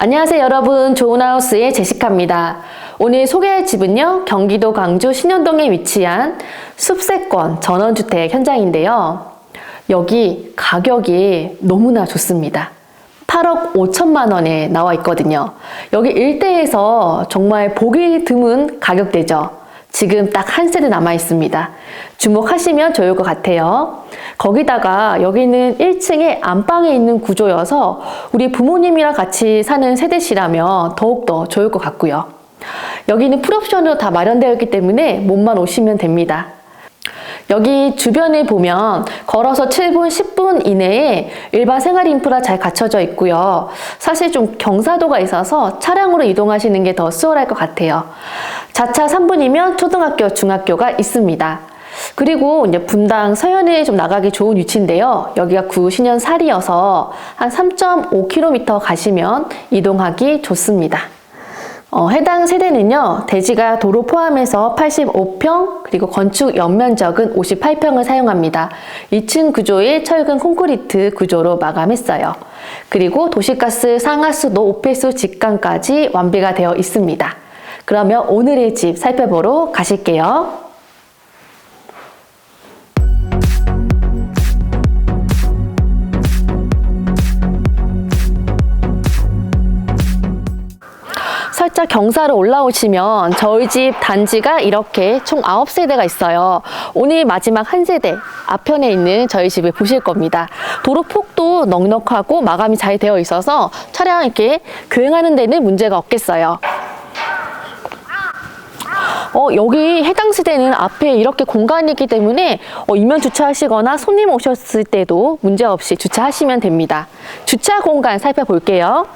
안녕하세요 여러분 좋은하우스의 제시카입니다. 오늘 소개할 집은요 경기도 광주 신현동에 위치한 숲세권 전원주택 현장인데요. 여기 가격이 너무나 좋습니다. 8억 5천만 원에 나와 있거든요. 여기 일대에서 정말 보기 드문 가격대죠. 지금 딱 한 세대 남아 있습니다. 주목하시면 좋을 것 같아요. 거기다가 여기는 1층에 안방에 있는 구조여서 우리 부모님이랑 같이 사는 세대시라면 더욱더 좋을 것 같고요. 여기는 풀옵션으로 다 마련되어 있기 때문에 몸만 오시면 됩니다. 여기 주변에 보면 걸어서 7분, 10분 이내에 일반 생활 인프라 잘 갖춰져 있고요. 사실 좀 경사도가 있어서 차량으로 이동하시는 게 더 수월할 것 같아요. 자차 3분이면 초등학교, 중학교가 있습니다. 그리고 이제 분당 서현에 좀 나가기 좋은 위치인데요. 여기가 구 신현 살이어서 한 3.5km 가시면 이동하기 좋습니다. 어, 해당 세대는요, 대지가 도로 포함해서 85평, 그리고 건축 연면적은 58평을 사용합니다. 2층 구조의 철근 콘크리트 구조로 마감했어요. 그리고 도시가스 상하수도 오폐수 직관까지 완비가 되어 있습니다. 그러면 오늘의 집 살펴보러 가실게요. 살짝 경사로 올라오시면 저희 집 단지가 이렇게 총 9세대가 있어요. 오늘 마지막 한 세대 앞편에 있는 저희 집을 보실 겁니다. 도로 폭도 넉넉하고 마감이 잘 되어 있어서 차량 이렇게 교행하는 데는 문제가 없겠어요. 어, 여기 해당 세대는 앞에 이렇게 공간이 있기 때문에 어, 이면 주차하시거나 손님 오셨을 때도 문제없이 주차하시면 됩니다. 주차 공간 살펴볼게요.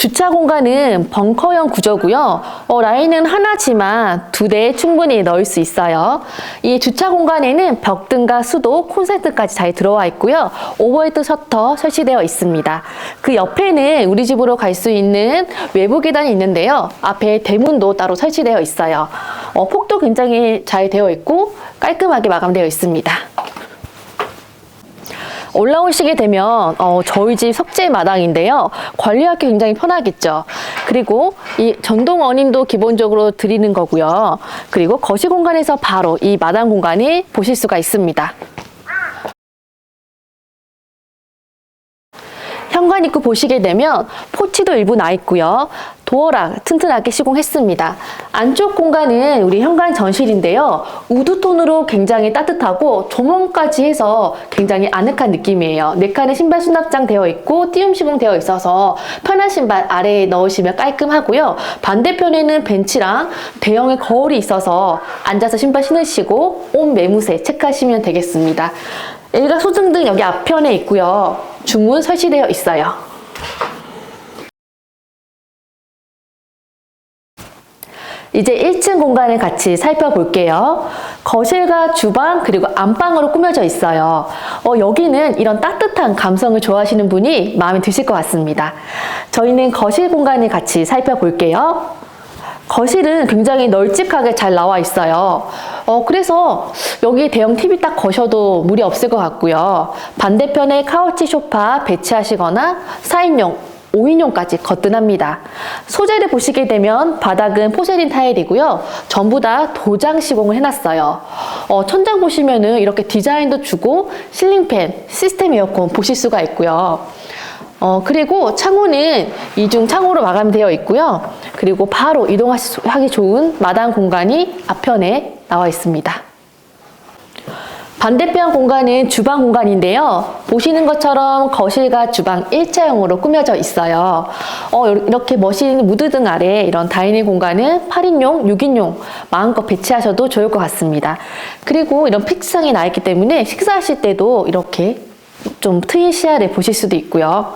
주차 공간은 벙커형 구조고요. 어, 라인은 하나지만 두 대 충분히 넣을 수 있어요. 이 주차 공간에는 벽등과 수도, 콘센트까지 잘 들어와 있고요. 오버헤드 셔터 설치되어 있습니다. 그 옆에는 우리 집으로 갈 수 있는 외부 계단이 있는데요. 앞에 대문도 따로 설치되어 있어요. 어, 폭도 굉장히 잘 되어 있고 깔끔하게 마감되어 있습니다. 올라오시게 되면 어, 저희 집 석재 마당인데요. 관리하기 굉장히 편하겠죠. 그리고 이 전동 어닝도 기본적으로 드리는 거고요. 그리고 거실 공간에서 바로 이 마당 공간이 보실 수가 있습니다. 현관 입구 보시게 되면 포치도 일부 나 있고요. 도어락 튼튼하게 시공했습니다. 안쪽 공간은 우리 현관 전실인데요. 우드톤으로 굉장히 따뜻하고 조명까지 해서 굉장히 아늑한 느낌이에요. 네 칸의 신발 수납장 되어 있고 띄움 시공되어 있어서 편한 신발 아래에 넣으시면 깔끔하고요. 반대편에는 벤치랑 대형의 거울이 있어서 앉아서 신발 신으시고 온 매무새 체크하시면 되겠습니다. 일가 소등 등 여기 앞편에 있고요. 중문 설치되어 있어요. 이제 1층 공간을 같이 살펴볼게요. 거실과 주방 그리고 안방으로 꾸며져 있어요. 어, 여기는 이런 따뜻한 감성을 좋아하시는 분이 마음에 드실 것 같습니다. 저희는 거실 공간을 같이 살펴볼게요. 거실은 굉장히 널찍하게 잘 나와 있어요. 어, 그래서 여기 대형 TV 딱 거셔도 무리 없을 것 같고요. 반대편에 카우치 소파 배치하시거나 4인용 5인용까지 거뜬합니다. 소재를 보시게 되면 바닥은 포세린 타일이고요. 전부 다 도장 시공을 해놨어요. 어, 천장 보시면은 이렇게 디자인도 주고 실링팬, 시스템 에어컨 보실 수가 있고요. 어, 그리고 창호는 이중 창호로 마감되어 있고요. 그리고 바로 이동하기 좋은 마당 공간이 앞편에 나와 있습니다. 반대편 공간은 주방 공간인데요. 보시는 것처럼 거실과 주방 일자형으로 꾸며져 있어요. 어, 이렇게 멋있는 무드등 아래 이런 다이닝 공간은 8인용, 6인용 마음껏 배치하셔도 좋을 것 같습니다. 그리고 이런 픽스상이 나 있기 때문에 식사하실 때도 이렇게 좀 트인 시야를 보실 수도 있고요.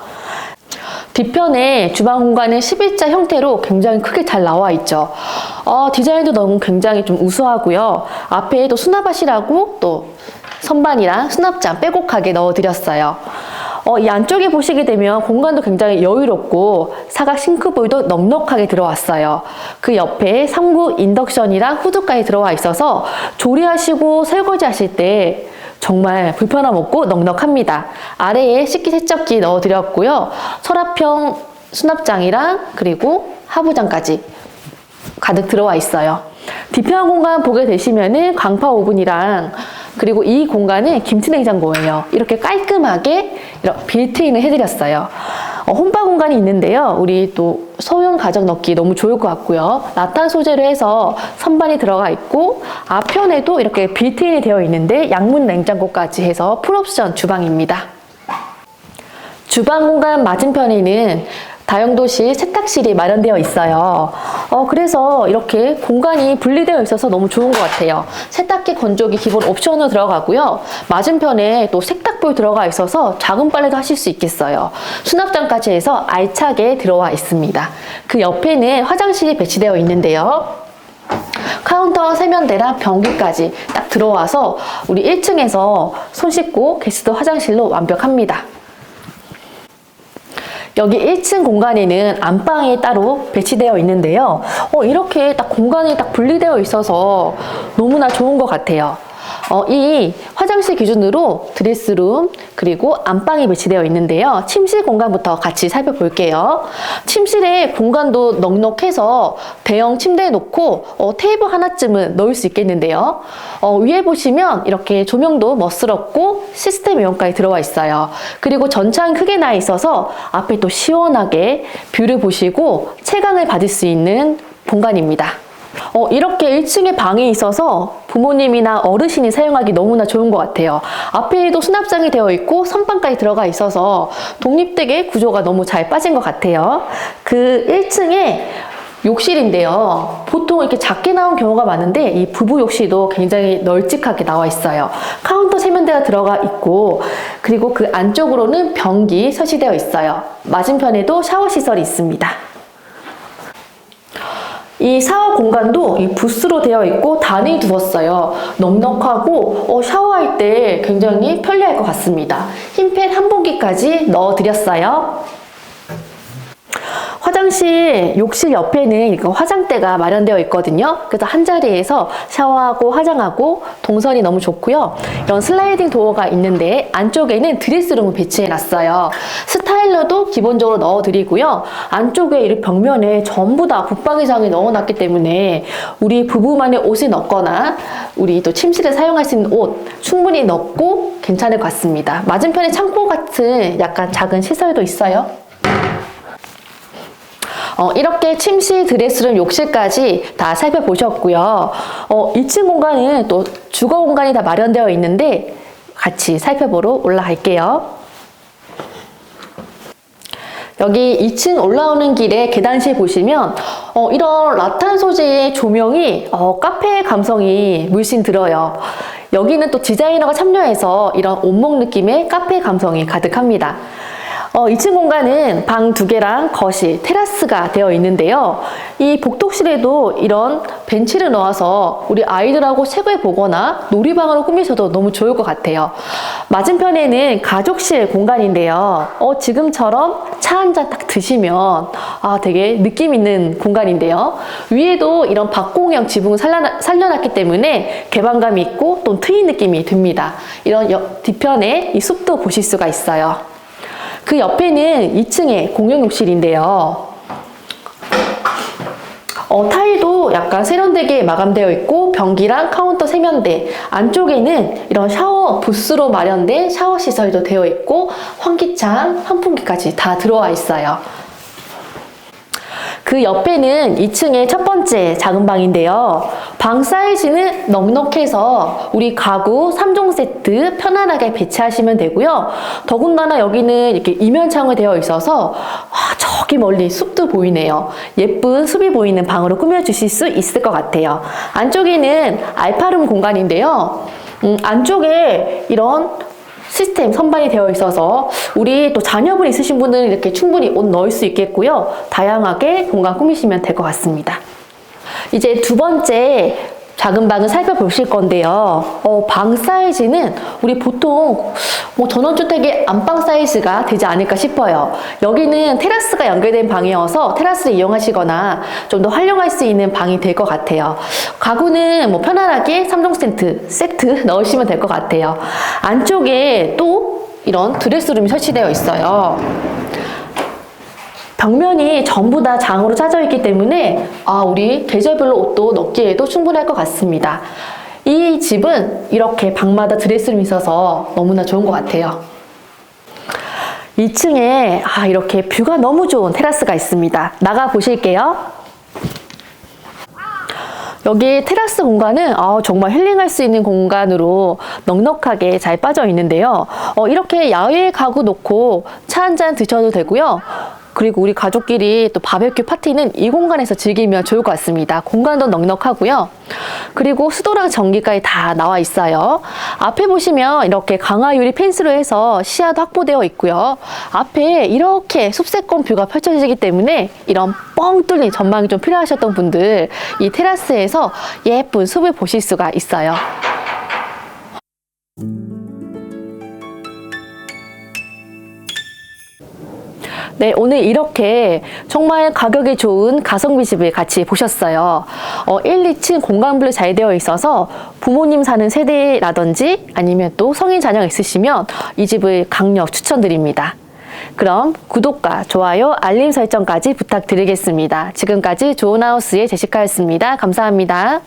뒤편에 주방 공간은 11자 형태로 굉장히 크게 잘 나와 있죠. 어, 디자인도 너무 굉장히 좀 우수하고요. 앞에도 수납하시라고 또 선반이랑 수납장 빼곡하게 넣어드렸어요. 어, 이 안쪽에 보시게 되면 공간도 굉장히 여유롭고 사각 싱크볼도 넉넉하게 들어왔어요. 그 옆에 3구 인덕션이랑 후드까지 들어와 있어서 조리하시고 설거지 하실 때 정말 불편함 없고 넉넉합니다. 아래에 식기세척기 넣어드렸고요. 서랍형 수납장이랑 그리고 하부장까지 가득 들어와 있어요. 뒤편 공간 보게 되시면은 광파 오븐이랑 그리고 이 공간은 김치 냉장고예요. 이렇게 깔끔하게 빌트인을 해드렸어요. 어, 홈바 공간이 있는데요. 우리 또 소형 가정 넣기 너무 좋을 것 같고요. 라탄 소재로 해서 선반이 들어가 있고 앞편에도 이렇게 빌트인이 되어 있는데 양문 냉장고까지 해서 풀옵션 주방입니다. 주방 공간 맞은편에는 다용도실 세탁실이 마련되어 있어요. 어, 그래서 이렇게 공간이 분리되어 있어서 너무 좋은 것 같아요. 세탁기 건조기 기본 옵션으로 들어가고요. 맞은편에 또 세탁볼 들어가 있어서 작은 빨래도 하실 수 있겠어요. 수납장까지 해서 알차게 들어와 있습니다. 그 옆에는 화장실이 배치되어 있는데요. 카운터 세면대랑 변기까지 딱 들어와서 우리 1층에서 손 씻고 게스트 화장실로 완벽합니다. 여기 1층 공간에는 안방이 따로 배치되어 있는데요. 어, 이렇게 딱 공간이 딱 분리되어 있어서 너무나 좋은 것 같아요. 어, 이 화장실 기준으로 드레스룸 그리고 안방이 배치되어 있는데요. 침실 공간부터 같이 살펴볼게요. 침실의 공간도 넉넉해서 대형 침대에 놓고 어, 테이블 하나쯤은 넣을 수 있겠는데요. 어, 위에 보시면 이렇게 조명도 멋스럽고 시스템 외형까지 들어와 있어요. 그리고 전창 크게 나 있어서 앞에 또 시원하게 뷰를 보시고 채광을 받을 수 있는 공간입니다. 어, 이렇게 1층에 방이 있어서 부모님이나 어르신이 사용하기 너무나 좋은 것 같아요. 앞에도 수납장이 되어 있고 선반까지 들어가 있어서 독립되게 구조가 너무 잘 빠진 것 같아요. 그 1층에 욕실인데요. 보통 이렇게 작게 나온 경우가 많은데 이 부부 욕실도 굉장히 널찍하게 나와 있어요. 카운터 세면대가 들어가 있고 그리고 그 안쪽으로는 변기 설치되어 있어요. 맞은편에도 샤워 시설이 있습니다. 이 샤워 공간도 이 부스로 되어 있고 단을 두었어요. 넉넉하고 어, 샤워할 때 굉장히 편리할 것 같습니다. 흰팬 한 봉기까지 넣어드렸어요. 화장실, 욕실 옆에는 화장대가 마련되어 있거든요. 그래서 한 자리에서 샤워하고 화장하고 동선이 너무 좋고요. 이런 슬라이딩 도어가 있는데 안쪽에는 드레스룸을 배치해 놨어요. 스타일러도 기본적으로 넣어 드리고요. 안쪽에 이 벽면에 전부 다 붙박이장을 넣어 놨기 때문에 우리 부부만의 옷을 넣거나 우리 또 침실에 사용할 수 있는 옷 충분히 넣고 괜찮을 것 같습니다. 맞은편에 창고 같은 약간 작은 시설도 있어요. 어, 이렇게 침실, 드레스룸, 욕실까지 다 살펴보셨고요. 어, 2층 공간은 또 주거 공간이 다 마련되어 있는데 같이 살펴보러 올라갈게요. 여기 2층 올라오는 길에 계단실 보시면 어, 이런 라탄 소재의 조명이 어, 카페 감성이 물씬 들어요. 여기는 또 디자이너가 참여해서 이런 온목 느낌의 카페 감성이 가득합니다. 어, 2층 공간은 방 두 개랑 거실, 테라스가 되어 있는데요. 이 복독실에도 이런 벤치를 넣어서 우리 아이들하고 책을 보거나 놀이방으로 꾸미셔도 너무 좋을 것 같아요. 맞은편에는 가족실 공간인데요. 어, 지금처럼 차 한 잔 딱 드시면 아, 되게 느낌 있는 공간인데요. 위에도 이런 박공형 지붕을 살려놨, 살려놨기 때문에 개방감이 있고 또 트인 느낌이 듭니다. 이런 옆, 뒤편에 이 숲도 보실 수가 있어요. 그 옆에는 2층에 공용욕실인데요. 어, 타일도 약간 세련되게 마감되어 있고 변기랑 카운터 세면대 안쪽에는 이런 샤워 부스로 마련된 샤워 시설도 되어 있고 환기창, 환풍기까지 다 들어와 있어요. 그 옆에는 2층의 첫 번째 작은 방인데요. 방 사이즈는 넉넉해서 우리 가구 3종 세트 편안하게 배치하시면 되고요. 더군다나 여기는 이렇게 이면창을 되어 있어서 와, 저기 멀리 숲도 보이네요. 예쁜 숲이 보이는 방으로 꾸며주실 수 있을 것 같아요. 안쪽에는 알파룸 공간인데요. 음, 안쪽에 이런 시스템 선반이 되어 있어서 우리 또 자녀분 있으신 분은 이렇게 충분히 옷 넣을 수 있겠고요. 다양하게 공간 꾸미시면 될 것 같습니다. 이제 두 번째 작은 방을 살펴보실 건데요. 어, 방 사이즈는 우리 보통 뭐 전원주택의 안방 사이즈가 되지 않을까 싶어요. 여기는 테라스가 연결된 방이어서 테라스를 이용하시거나 좀 더 활용할 수 있는 방이 될 것 같아요. 가구는 뭐 편안하게 3종 세트, 세트 넣으시면 될 것 같아요. 안쪽에 또 이런 드레스룸이 설치되어 있어요. 벽면이 전부 다 장으로 짜져 있기 때문에 아, 우리 계절별로 옷도 넣기에도 충분할 것 같습니다. 이 집은 이렇게 방마다 드레스룸이 있어서 너무나 좋은 것 같아요. 2층에 아, 이렇게 뷰가 너무 좋은 테라스가 있습니다. 나가 보실게요. 여기 테라스 공간은 아, 정말 힐링할 수 있는 공간으로 넉넉하게 잘 빠져 있는데요. 어, 이렇게 야외 가구 놓고 차 한 잔 드셔도 되고요. 그리고 우리 가족끼리 또 바베큐 파티는 이 공간에서 즐기면 좋을 것 같습니다. 공간도 넉넉하고요. 그리고 수도랑 전기까지 다 나와 있어요. 앞에 보시면 이렇게 강화 유리 펜스로 해서 시야도 확보되어 있고요. 앞에 이렇게 숲세권 뷰가 펼쳐지기 때문에 이런 뻥 뚫린 전망이 좀 필요하셨던 분들 이 테라스에서 예쁜 숲을 보실 수가 있어요. 네, 오늘 이렇게 정말 가격이 좋은 가성비 집을 같이 보셨어요. 어, 1, 2층 공간별로 잘 되어 있어서 부모님 사는 세대라든지 아니면 또 성인 자녀가 있으시면 이 집을 강력 추천드립니다. 그럼 구독과 좋아요, 알림 설정까지 부탁드리겠습니다. 지금까지 좋은 하우스의 제시카였습니다. 감사합니다.